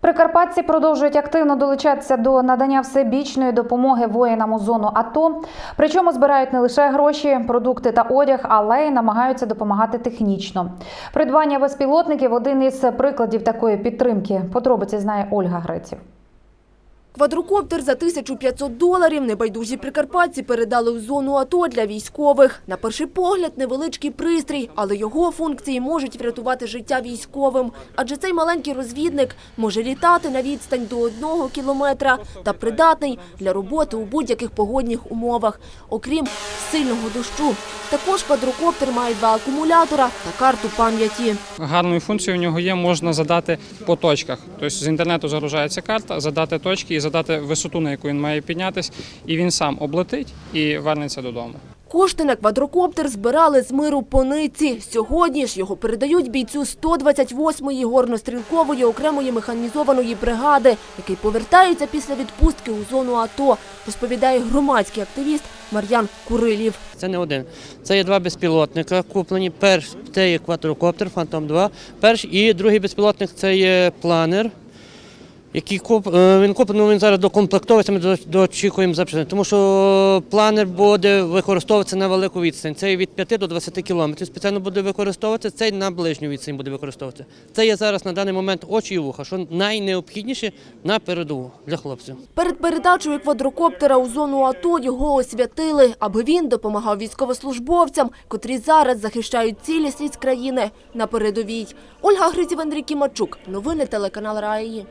Прикарпатці продовжують активно долучатися до надання всебічної допомоги воїнам у зону АТО. Причому збирають не лише гроші, продукти та одяг, але й намагаються допомагати технічно. Придбання безпілотників один із прикладів такої підтримки. Подробиці знає Ольга Греців. Квадрокоптер за 1500 доларів небайдужі прикарпатці передали у зону АТО для військових. На перший погляд невеличкий пристрій, але його функції можуть врятувати життя військовим. Адже цей маленький розвідник може літати на відстань до одного кілометра та придатний для роботи у будь-яких погодних умовах, окрім сильного дощу. Також квадрокоптер має два акумулятора та карту пам'яті. Гарною функцією у нього є, можна задати по точках. Тобто з інтернету загружається карта, задати точки і задати висоту, на яку він має піднятись, і він сам облетить і вернеться додому. Кошти на квадрокоптер збирали з миру по ниці. Сьогодні ж його передають бійцю 128-ї горнострілкової окремої механізованої бригади, який повертається після відпустки у зону АТО, розповідає громадський активіст Мар'ян Курилів. Це не один. Це є два безпілотника куплені. Перш це є квадрокоптер Фантом 2. Перш і другий безпілотник це є планер. Який куп, е, він куплений, ну, він зараз докомплектовується, ми до- дочікуємо запчастин. Тому що планер буде використовуватися на велику відстань. Це від 5 до 20 кілометрів. Спеціально буде використовуватися, цей на ближню відстань буде використовуватися. Це є зараз на даний момент очі і вуха, що найнеобхідніше на передову для хлопців. Перед передачею квадрокоптера у зону АТО його освятили, аби він допомагав військовослужбовцям, котрі зараз захищають цілісність країни на передовій. Ольга Гризів, Андрій Кімачук. Новини телеканал Раї.